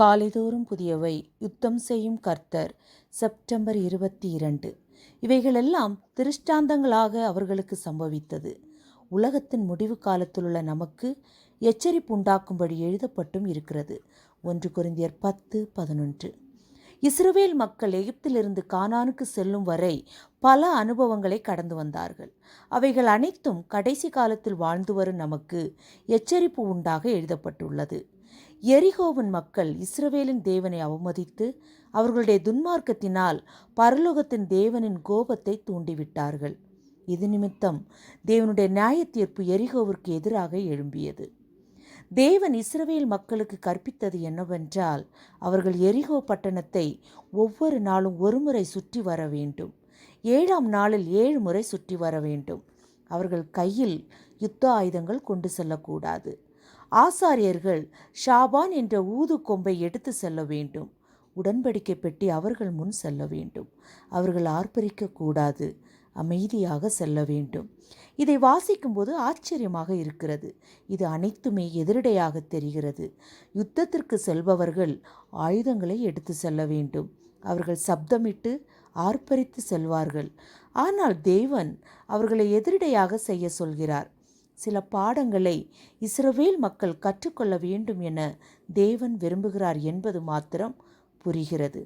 காலைதோறும் புதியவை யுத்தம் செய்யும் கர்த்தர். செப்டம்பர் இருபத்தி இரண்டு. இவைகளெல்லாம் திருஷ்டாந்தங்களாக அவர்களுக்கு சம்பவித்தது. உலகத்தின் முடிவு காலத்திலுள்ள நமக்கு எச்சரிப்பு உண்டாக்கும்படி எழுதப்பட்டும் இருக்கிறது. ஒன்று கொரிந்தியர் பத்து பதினொன்று. இஸ்ரவேல் மக்கள் எகிப்திலிருந்து கானானுக்கு செல்லும் வரை பல அனுபவங்களை கடந்து வந்தார்கள். அவைகள் அனைத்தும் கடைசி காலத்தில் வாழ்ந்து வரும் நமக்கு எச்சரிப்பு உண்டாக எழுதப்பட்டுள்ளது. எரிகோவின் மக்கள் இஸ்ரவேலின் தேவனை அவமதித்து அவர்களுடைய துன்மார்க்கத்தினால் பரலோகத்தின் தேவனின் கோபத்தை தூண்டிவிட்டார்கள். இது நிமித்தம் தேவனுடைய நியாய தீர்ப்பு எரிகோவிற்கு எதிராக எழும்பியது. தேவன் இஸ்ரவேல் மக்களுக்கு கற்பித்தது என்னவென்றால் அவர்கள் எரிகோ பட்டணத்தை ஒவ்வொரு நாளும் ஒருமுறை சுற்றி வர வேண்டும். ஏழாம் நாளில் ஏழு முறை சுற்றி வர வேண்டும். அவர்கள் கையில் யுத்த ஆயுதங்கள் கொண்டு செல்லக்கூடாது. ஆசாரியர்கள் ஷாபான் என்ற ஊது கொம்பை எடுத்து செல்ல வேண்டும். உடன்படிக்கை பெட்டி அவர்கள் முன் செல்ல வேண்டும். அவர்கள் ஆர்ப்பரிக்கக்கூடாது அமைதியாக செல்ல வேண்டும். இதை வாசிக்கும்போது ஆச்சரியமாக இருக்கிறது. இது அனைத்துமே எதிரடையாக தெரிகிறது. யுத்தத்திற்கு செல்பவர்கள் ஆயுதங்களை எடுத்து செல்ல வேண்டும். அவர்கள் சப்தமிட்டு ஆர்ப்பரித்து செல்வார்கள். ஆனால் தேவன் அவர்களை எதிரடையாக செய்ய சொல்கிறார். சில பாடங்களை இஸ்ரவேல் மக்கள் கற்றுக்கொள்ள வேண்டும் என தேவன் விரும்புகிறார் என்பது மாத்திரம் புரிகிறது.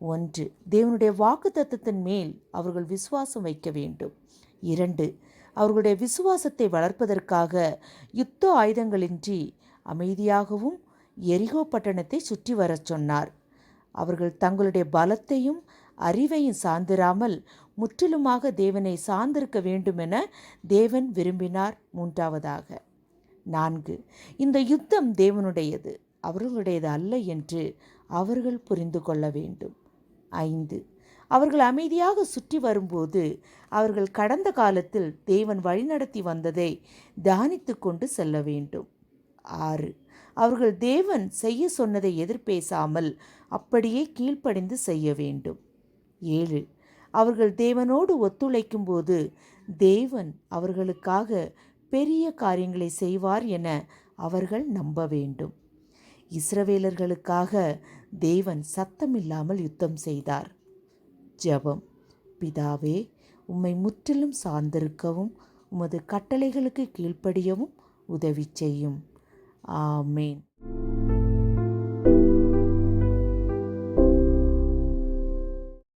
ஒன்று தேவனுடைய வாக்கு தத்துவத்தின் மேல் அவர்கள் விசுவாசம் வைக்க வேண்டும். இரண்டு அவர்களுடைய விசுவாசத்தை வளர்ப்பதற்காக யுத்த ஆயுதங்களின்றி அமைதியாகவும் எரிகோ பட்டணத்தை சுற்றி வரச் சொன்னார். அவர்கள் தங்களுடைய பலத்தையும் அறிவையும் சார்ந்திராமல் முற்றிலுமாக தேவனை சார்ந்திருக்க வேண்டுமென தேவன் விரும்பினார் மூன்றாவதாக. நான்கு இந்த யுத்தம் தேவனுடையது அவர்களுடையது அல்ல என்று அவர்கள் புரிந்து கொள்ள வேண்டும். ஐந்து அவர்கள் அமைதியாக சுற்றி வரும்போது அவர்கள் கடந்த காலத்தில் தேவன் வழிநடத்தி வந்ததை தியானித்து கொண்டு செல்ல வேண்டும். ஆறு அவர்கள் தேவன் செய்ய சொன்னதை எதிர்பேசாமல் அப்படியே கீழ்ப்படிந்து செய்ய வேண்டும். ஏழு. அவர்கள் தேவனோடு ஒத்துழைக்கும் போது தேவன் அவர்களுக்காக பெரிய காரியங்களை செய்வார் என அவர்கள் நம்ப வேண்டும். இஸ்ரவேலர்களுக்காக தேவன் சத்தமில்லாமல் யுத்தம் செய்தார். ஜெபம். பிதாவே உம்மை முற்றிலும் சார்ந்திருக்கவும் உமது கட்டளைகளுக்கு கீழ்ப்படியவும் உதவி செய்யும். ஆமேன்.